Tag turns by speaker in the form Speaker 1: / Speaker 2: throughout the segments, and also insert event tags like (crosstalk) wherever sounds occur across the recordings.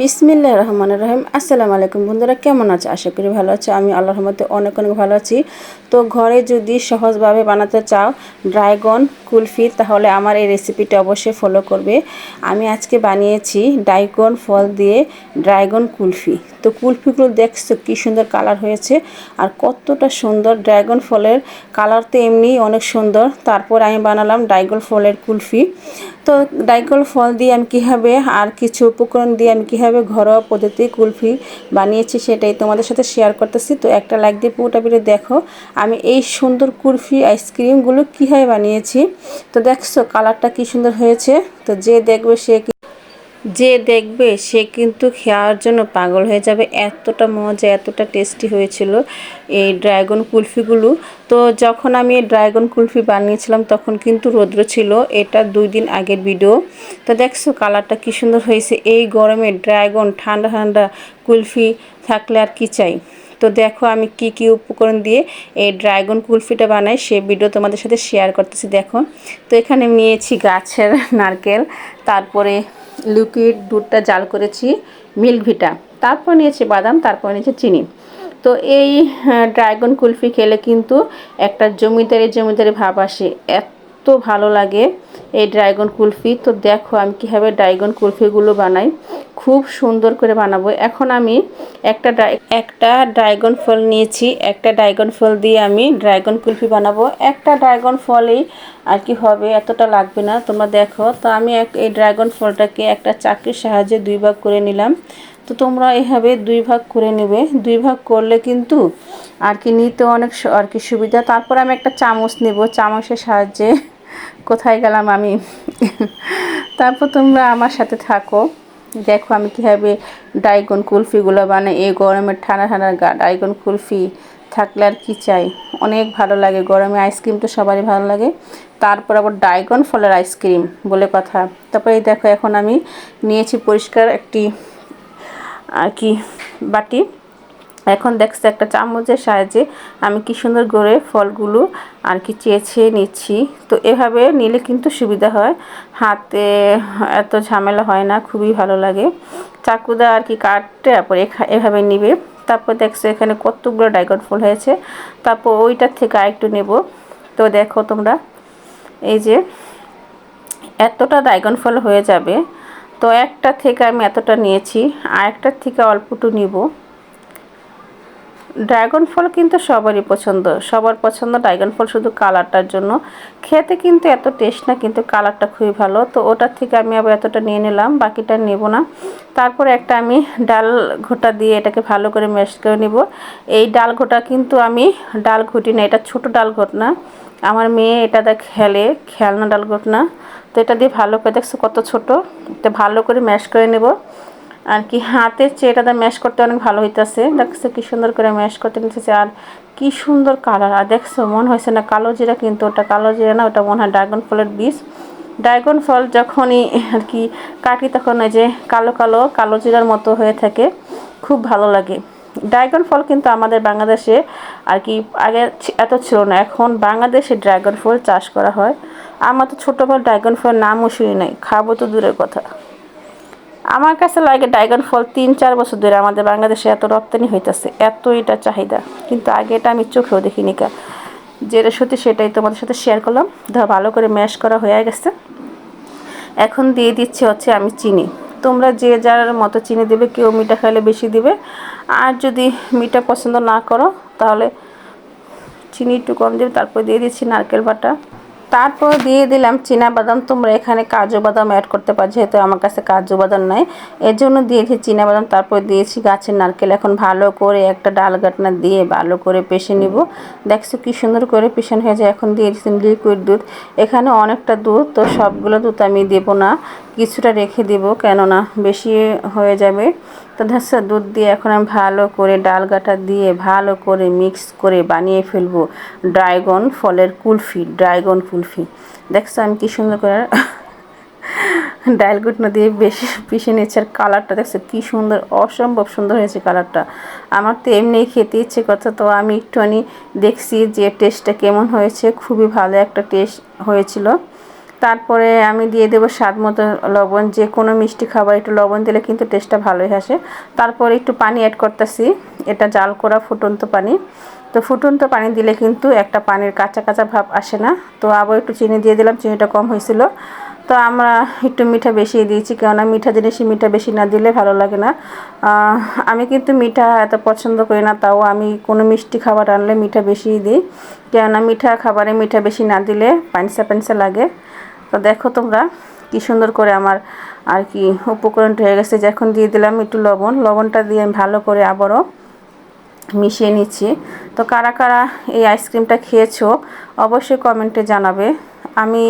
Speaker 1: বিসমিল্লা রহমান রহিম। আসসালামু আলাইকুম বন্ধুরা, কেমন আছে? আশা করি ভালো আছে। আমি আল্লাহর রহমতে অনেক অনেক ভালো আছি। তো ঘরে যদি সহজভাবে বানাতে চাও ড্রাগন কুলফি, তাহলে আমার এই রেসিপিটা অবশ্যই ফলো করবে। আমি আজকে বানিয়েছি ডাইগন ফল দিয়ে ড্রাগন কুলফি। তো কুলফিগুলো দেখছ কী সুন্দর কালার হয়েছে আর কতটা সুন্দর ড্রাগন ফলের কালার তো এমনি অনেক সুন্দর। তারপর আমি বানালাম ড্রাইগন ফলের কুলফি। তো ডাইকল ফল দিয়ে আমি কীভাবে আর কিছু উপকরণ দিয়ে আমি কীভাবে ঘরোয়া পদ্ধতি কুলফি বানিয়েছি সেটাই তোমাদের সাথে শেয়ার করতেছি। তো একটা লাইক দিয়ে পুরোটা পিঠে দেখো। আমি এই সুন্দর কুলফি আইসক্রিমগুলো কীভাবে বানিয়েছি। তো দেখছ কালারটা কি সুন্দর হয়েছে। তো যে দেখবে সে যে দেখবে সে কিন্তু খাওয়ার জন্য পাগল হয়ে যাবে। এতটা মজা, এতটা টেস্টি হয়েছিল এই ড্রাগন কুলফিগুলো। তো যখন আমি এই ড্রাগন কুলফি বানিয়েছিলাম, তখন কিন্তু রৌদ্র ছিল। এটা দুই দিন আগের ভিডিও তো দেখছ কালারটা কী সুন্দর হয়েছে। এই গরমে ড্রাগন ঠান্ডা ঠান্ডা কুলফি থাকলে আর কি চাই? তো দেখো আমি কি কি উপকরণ দিয়ে এই ড্রাগন কুলফিটা বানাই, সে ভিডিও তোমাদের সাথে শেয়ার করতেছি, দেখো। তো এখানে নিয়েছি গাছের নারকেল, তারপরে লিকুইড দুধটা জাল করেছি মিল্ক ভিটা। তারপর নিয়েছি বাদাম, তারপর নিয়েছি চিনি। তো এই ড্রাগন কুলফি খেলে কিন্তু একটা জমিদারি জমিদারি ভাব আসে। এত ভালো লাগে এই ড্রাগন কুলফি। তো দেখো আমি কীভাবে ড্রাগন কুলফিগুলো বানাই। খুব সুন্দর করে বানাবো। এখন আমি একটা একটা ড্রাগন ফল নিয়েছি। একটা ড্রাগন ফল দিয়ে আমি ড্রাগন কুলফি বানাবো। একটা ড্রাগন ফলেই আর কি হবে, এতটা লাগবে না। তোমরা দেখো, তো আমি এই ড্রাগন ফলটাকে একটা চাকরির সাহায্যে দুই ভাগ করে নিলাম। তো তোমরা এভাবে দুই ভাগ করে নেবে। দুই ভাগ করলে কিন্তু আর কি নিতে অনেক আর কি সুবিধা। তারপর আমি একটা চামচ নেব। চামচের সাহায্যে কোথায় গেলাম আমি? তারপর তোমরা আমার সাথে থাকো। দেখো আমি কীভাবে ডাইগন কুলফিগুলো বানাই। এই গরমের ঠান্ডা ঠান্ডা গা, ডাইগন কুলফি থাকলে আর কি চাই? অনেক ভালো লাগে। গরমে আইসক্রিম তো সবারই ভালো লাগে। তারপর আবার ডাইগন ফলের আইসক্রিম বলে কথা। তারপরে দেখো এখন আমি নিয়েছি পরিষ্কার একটি আর কি বাটি। এখন দেখছে একটা চামচের সাহায্যে আমি কি সুন্দর করে ফলগুলো আর কি চেয়েছে নিচ্ছি। তো এভাবে নিলে কিন্তু সুবিধা হয়। হাতে এত ঝামেলা হয় না, খুবই ভালো লাগে। চাকুদা আর কি কাটতে তারপর এভাবে নিবে। তারপর দেখছ এখানে কতগুলো ড্রাগন ফল হয়েছে। তারপর ওইটার থেকে আরেকটু নেব। তো দেখো তোমরা, এই যে এতটা ড্রাগন ফল হয়ে যাবে। তো একটা থেকে আমি এতটা নিয়েছি আর একটার থেকে অল্পটু নিব। ড্রাগন ফল কিন্তু সবারই পছন্দ। সবার পছন্দ ড্রাগন ফল শুধু কালারটার জন্য। খেতে কিন্তু এত টেস্ট না, কিন্তু কালারটা খুবই ভালো। তো ওটার থেকে আমি আবার এতটা নিয়ে নিলাম, বাকিটা নেব না। তারপরে একটা আমি ডাল ঘোটা দিয়ে এটাকে ভালো করে ম্যাশ করে নিব। এই ডাল ঘোটা কিন্তু আমি ডাল ঘুটি না, এটা ছোট ডাল ঘট না। আমার মেয়ে এটা দেখ, খেলে, খেলনা ডাল ঘট না। তো এটা দিয়ে ভালো করে দেখছ কত ছোট। এটা ভালো করে ম্যাশ করে নেব। আর কি হাতের চেয়েটা ম্যাশ করতে অনেক ভালো হইতেছে। দেখছ কি সুন্দর করে ম্যাশ করতে নিতেছে আর কি সুন্দর কালার আর দেখছ, মনে হয়েছে না কালো জিরা কিন্তু ওটা কালো জিরা না, ওটা মনে হয় ড্রাগন ফলের বীজ। ড্রাগন ফল যখনই আর কি কাটি তখন ওই যে কালো কালো কালো জিরার মতো হয়ে থাকে। খুব ভালো লাগে। ড্রাগন ফল কিন্তু আমাদের বাংলাদেশে আর কি আগে এত ছিল না। এখন বাংলাদেশে ড্রাগন ফল চাষ করা হয়। আমার তো ছোটোবেলা ড্রাগন ফল নামও শুনি নাই। খাব তো দূরের কথা। আমার কাছে লাগে ড্রাগন ফল তিন, চার বছর ধরে আমাদের বাংলাদেশে এত রপ্তানি হইতেছে এত এটা চাহিদা। কিন্তু আগে এটা আমি চোখেও দেখিনি কা। যেটা সত্যি সেটাই তোমাদের সাথে শেয়ার করলাম। ধর ভালো করে ম্যাশ করা হয়ে গেছে। এখন দিয়ে দিচ্ছে হচ্ছে আমি চিনি। তোমরা যে যার মতো চিনি দেবে, কেউ মিঠা খাইলে বেশি দিবে। আর যদি মিঠা পছন্দ না করো, তাহলে চিনি একটু কম দেবে। তারপর দিয়ে দিচ্ছি নারকেল বাটা। তারপর দিয়ে দিলাম বাদাম। তোমরা এখানে কাজু বাদাম অ্যাড করতে পারো, যেহেতু আমার কাছে কাজু বাদাম নাই। এর জন্য দিয়েছি বাদাম, তারপর দিয়েছি গাছের নারকেল। এখন ভালো করে একটা ডাল গাটনা দিয়ে ভালো করে পেশে নিব। দেখছ কি সুন্দর করে পেশানো হয়ে যায় এখন দিয়ে লিকুইড দুধ। এখানে অনেকটা দুধ, তো সবগুলো দুধ আমি দেবো না। কিছুটা রেখে দিব, কেননা বেশি হয়ে যাবে। ধাসা দুধ দিয়ে এখন আমি ভালো করে ডাল গাটা দিয়ে ভালো করে মিক্স করে বানিয়ে ফেলব ড্রাগন ফলের কুলফি, ড্রাগন কুলফি। দেখছ আমি কি সুন্দর করে (laughs) ডাল গুটনো দিয়ে বেশি পিষে নিচ্ছে আর কালারটা দেখছ কি সুন্দর, অসম্ভব সুন্দর হয়েছে কালারটা। আমার তো এমনি খেতে ইচ্ছে কথা তো আমি একটুখানি দেখছি যে টেস্টটা কেমন হয়েছে, খুবই ভালো একটা টেস্ট হয়েছিল। তারপরে আমি দিয়ে দেবো স্বাদ মতো লবণ, যে কোনো মিষ্টি খাবার, একটু লবণ দিলে কিন্তু টেস্টটা ভালোই আসে। তারপরে একটু পানি অ্যাড করতেছি, এটা জাল করা ফুটন্ত পানি। তো ফুটন্ত পানি দিলে কিন্তু একটা পানির কাঁচা কাঁচা ভাব আসে না। তো আবার একটু চিনি দিয়ে দিলাম, চিনিটা কম হয়েছিল। তো আমরা একটু মিঠা বেশি দিয়েছি, কেননা মিঠা জিনিসই মিঠা বেশি না দিলে ভালো লাগে না। আমি কিন্তু মিঠা এত পছন্দ করি না, তাও আমি কোনো মিষ্টি খাবার আনলে মিঠা বেশি দিই। কেননা মিঠা খাবারে মিঠা বেশি না দিলে পানসা পানসা লাগে। তো দেখো তোমরা কি সুন্দর করে আমার আর কি উপকরণটা হয়ে গেছে। যখন দিয়ে দিলাম একটু লবণ। লবণটা দিয়ে আমি ভালো করে আবারও মিশিয়ে নিচ্ছি। তো কারা কারা এই আইসক্রিমটা খেয়েছো অবশ্যই কমেন্টে জানাবে। আমি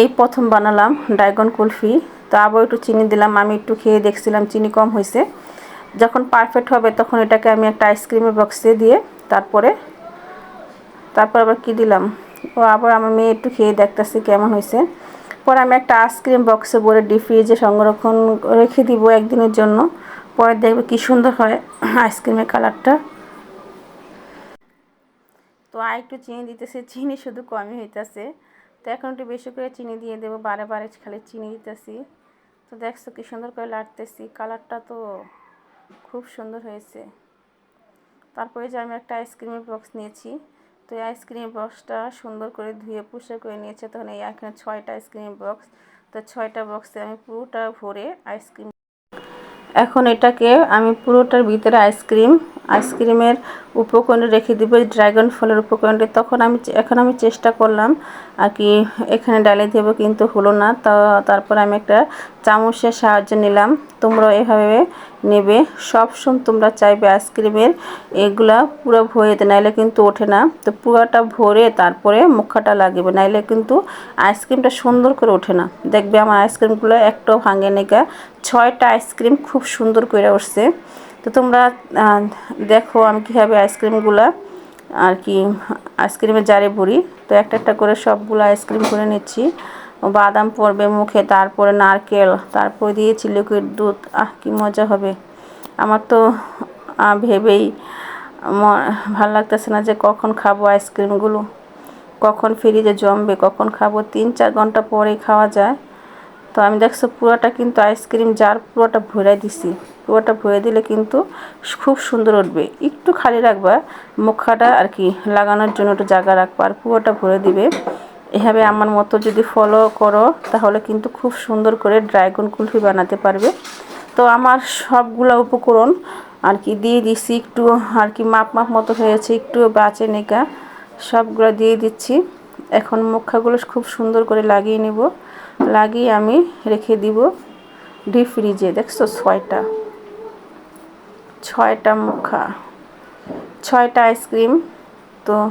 Speaker 1: এই প্রথম বানালাম ড্রাগন কুলফি। তো আবার একটু চিনি দিলাম। আমি একটু খেয়ে দেখছিলাম চিনি কম হয়েছে। যখন পারফেক্ট হবে তখন এটাকে আমি একটা আইসক্রিমের বক্সে দিয়ে তারপরে তারপর আবার কি দিলাম? ও আবার আমার মেয়ে একটু খেয়ে দেখতেছি কেমন হয়েছে। পরে আমি একটা আইসক্রিম বক্সে ভরে ডিপ ফ্রিজে সংরক্ষণ রেখে দিব একদিনের জন্য। পরে দেখবে কি সুন্দর হয় আইসক্রিমের কালারটা তো আর একটু চিনি দিতেছে, চিনি শুধু কমই হইতেছে। তো এখন একটু বেশি করে চিনি দিয়ে দেবো, বারে বারে খালি চিনি দিতেছি। তো দেখছ কি সুন্দর করে লাটতেছি কালারটা তো খুব সুন্দর হয়েছে। তারপরে যে আমি একটা আইসক্রিমের বক্স নিয়েছি। তো এই আইসক্রিম বক্সটা সুন্দর করে ধুয়ে পুষে করে নিয়েছে। তখন এই এখানে ছয়টা আইসক্রিম বক্স। তো ছয়টা বক্সে আমি পুরোটা ভরে আইসক্রিম এখন এটাকে আমি পুরোটার ভিতরে আইসক্রিম আইসক্রিমের উপকরণে রেখে দিব, ড্রাগন ফলের উপকরণটি তখন আমি এখন আমি চেষ্টা করলাম আর কি, এখানে ডালে দেবো কিন্তু হলো না। তা, তারপর আমি একটা চামচের সাহায্য নিলাম। তোমরা এভাবে নেবে। সবসময় তোমরা চাইবে আইসক্রিমের এগুলা পুরো ভরে নাইলে কিন্তু ওঠে না। তো পুরোটা ভরে তারপরে মুখাটা লাগবে, নাইলে কিন্তু আইসক্রিমটা সুন্দর করে ওঠে না। দেখবে আমার আইসক্রিমগুলো একটাও ভাঙে নেগা ছয়টা আইসক্রিম খুব সুন্দর করে উঠছে। তো তোমরা দেখো আমি কীভাবে আইসক্রিমগুলো আর কি আইসক্রিমের জারে ভরি। তো একটা একটা করে সবগুলো আইসক্রিম করে নিচ্ছি। বাদাম পড়বে মুখে, তারপরে নারকেল, তারপরে দিয়েছি লিকুইড দুধ। আহ, কি মজা হবে। আমার তো ভেবেই ভালো লাগতেছে না যে কখন খাব আইসক্রিমগুলো। কখন ফ্রিজে জমবে, কখন খাব। তিন চার ঘণ্টা পরেই খাওয়া যায়। তো আমি দেখছ পুরোটা কিন্তু আইসক্রিম, যার পুরোটা ভরে দিছি। পুরোটা ভরে দিলে কিন্তু খুব সুন্দর উঠবে। একটু খালি রাখবা, মুখাটা আর কি লাগানোর জন্য একটু জায়গা রাখবা আর পুরোটা ভরে দিবে। এভাবে আমার মতো যদি ফলো করো, তাহলে কিন্তু খুব সুন্দর করে ড্রাগন কুলফি বানাতে পারবে। তো আমার সবগুলো উপকরণ আর কি দিয়ে দিচ্ছি একটু আর কি মাপ মাপ মতো হয়েছে, একটু বাঁচে নেকা সবগুলো দিয়ে দিচ্ছি। এখন মুখাগুলো খুব সুন্দর করে লাগিয়ে নেব। লাগিয়ে আমি রেখে দিব ডিপ ফ্রিজে দেখছ ছয়টা। ছয়টা মুখা। ছয়টা আইসক্রিম তো,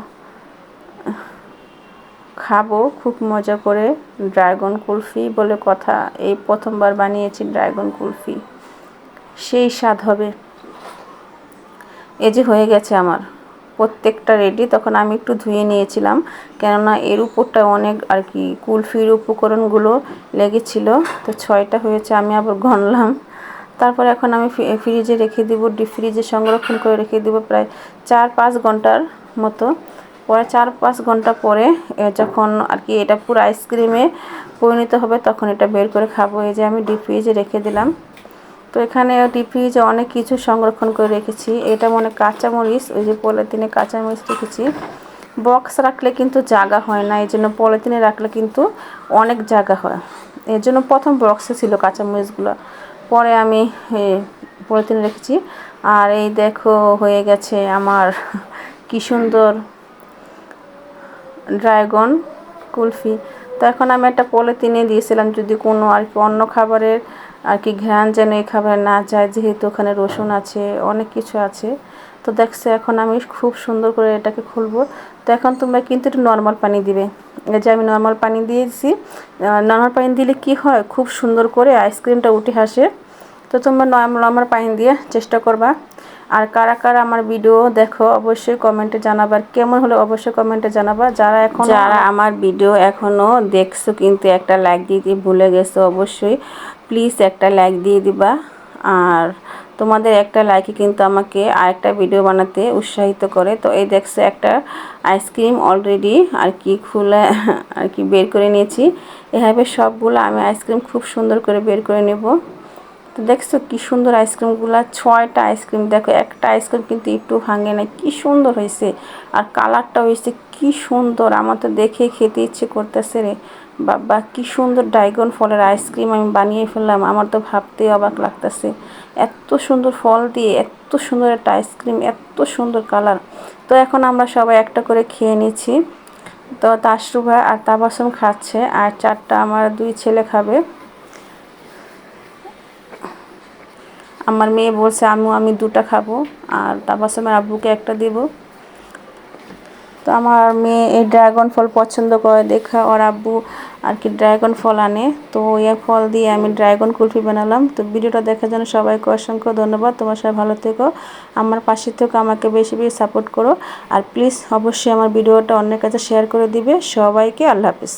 Speaker 1: খাব খুব মজা করে ড্রাগন কুলফি বলে কথা। এই প্রথমবার বানিয়েছি ড্রাগন কুলফি। সেই স্বাদ হবে। এই যে হয়ে গেছে আমার। প্রত্যেকটা রেডি তখন আমি একটু ধুয়ে নিয়েছিলাম। কেননা এর উপরটা অনেক আর কি কুলফির উপকরণগুলো লেগেছিল। তো ছয়টা হয়েছে, আমি আবার গনলাম তারপর এখন আমি ফ্রিজে রেখে দিব ডিপ ফ্রিজে সংরক্ষণ করে রেখে দিব প্রায় চার পাঁচ ঘণ্টার মতো। পরে চার পাঁচ ঘণ্টা পরে যখন আর কি এটা পুরো আইসক্রিমে পরিণত হবে, তখন এটা বের করে খাব। এই যে আমি ডিপ ফ্রিজে রেখে দিলাম। তো এখানে ডিপ ফ্রিজে অনেক কিছু সংরক্ষণ করে রেখেছি। এটা মনে কাঁচামরিচ, ওই যে পলিথিনে কাঁচামরিচ রেখেছি। বক্স রাখলে কিন্তু জায়গা হয় না এই জন্য পলিথিনে রাখলে কিন্তু অনেক জায়গা হয়। এর জন্য প্রথম বক্সে ছিল কাঁচামরিচগুলো। পরে আমি পলিথিনে রেখেছি। আর এই দেখো, হয়ে গেছে আমার কি সুন্দর ড্রাগন কুলফি। তো এখন আমি একটা পলিথিনে দিয়েছিলাম, যদি কোনো আর কি অন্য খাবারের আর কি ঘ্রাণ যেন এই খাবারে না যায়, যেহেতু ওখানে রসুন আছে, অনেক কিছু আছে। তো দেখছ এখন আমি খুব সুন্দর করে এটাকে খুলবো। তো এখন তোমরা কিন্তু একটু নর্মাল পানি দিবে। এই যে আমি নর্মাল পানি দিয়েছি নর্মাল পানি দিলে কি হয়, খুব সুন্দর করে আইসক্রিমটা উঠে আসে। তো তোমরা নর্মাল পানি দিয়ে চেষ্টা করবা। আর কারা কারা আমার ভিডিও দেখো, অবশ্যই কমেন্টে জানাবার কেমন হলে অবশ্যই কমেন্টে জানাবা। যারা এখন যারা আমার ভিডিও এখনও দেখছ কিন্তু একটা লাইক দিতে ভুলে গেছো, অবশ্যই প্লিজ একটা লাইক দিয়ে দিবা। আর তোমাদের একটা লাইকে কিন্তু আমাকে আরেকটা ভিডিও বানাতে উৎসাহিত করে। তো এই দেখছ একটা আইসক্রিম অলরেডি আর কি খুলে, আর কি বের করে নিয়েছি। এভাবে সবগুলো আমি আইসক্রিম খুব সুন্দর করে বের করে নেব। তো দেখছ কি সুন্দর আইসক্রিমগুলো, ছয়টা আইসক্রিম। দেখো, একটা আইসক্রিম কিন্তু একটু ভাঙে না কি সুন্দর হয়েছে। আর কালারটা হয়েছে কি সুন্দর, আমার তো দেখে খেতে ইচ্ছে করতেছে রে। বাবা, কি সুন্দর ড্রাগন ফলের আইসক্রিম আমি বানিয়ে ফেললাম, আমার তো ভাবতেই অবাক লাগতেছে। এত সুন্দর ফল দিয়ে, এত সুন্দর একটা আইসক্রিম, এত সুন্দর কালার। তো এখন আমরা সবাই একটা করে খেয়ে নিচ্ছি। তো তাসরুভা আর তাবাসম খাচ্ছে, আর চারটা আমার দুই ছেলে খাবে। আমার মেয়ে বলছে আমিও আমি দুটা খাব আর তাবাসমের আব্বুকে একটা দিব। তো আমার মেয়ে এই ড্রাগন ফল পছন্দ করে, দেখা ওর আব্বু আর কি ড্রাগন ফল আনে। তো ওই ফল দিয়ে আমি ড্রাগন কুলফি বানালাম। তো ভিডিওটা দেখার জন্য সবাইকে অসংখ্য ধন্যবাদ। তোমার সবাই ভালো থেকো। আমার পাশে থেকে, আমাকে বেশি বেশি সাপোর্ট করো। আর প্লিজ অবশ্যই আমার ভিডিওটা অন্যের কাছে শেয়ার করে দিবে। সবাইকে আল্লাহ হাফিজ।